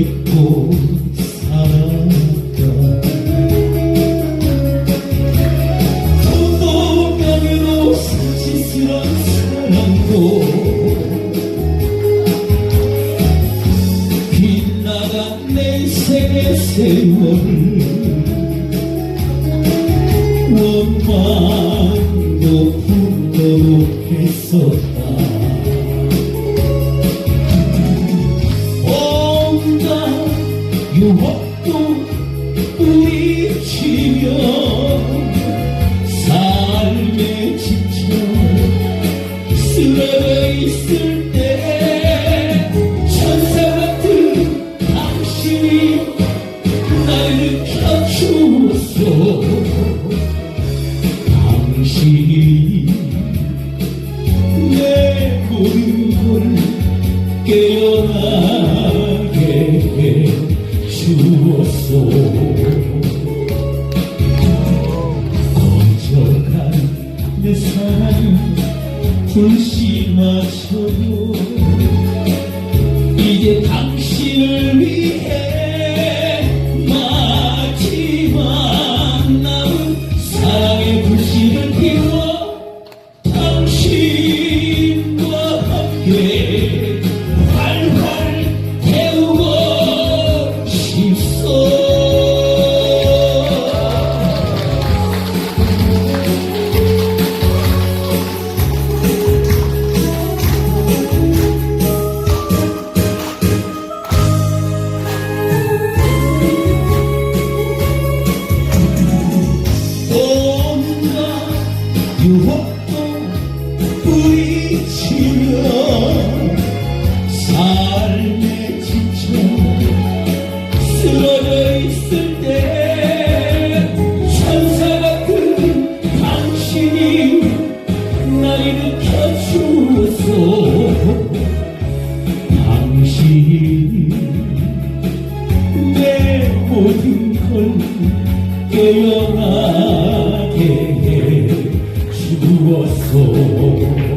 걸 잊고 돈도 가면도 사치스런 사랑도 빗나간 내 생의 세월 원망도 분노로 했었다 있을 때 천사 같은 당신이 날 켜주었어 불심하셔도 이제 당신을 위해 마지막 남은 사랑의 불씨를 피워 당신과 함께 走。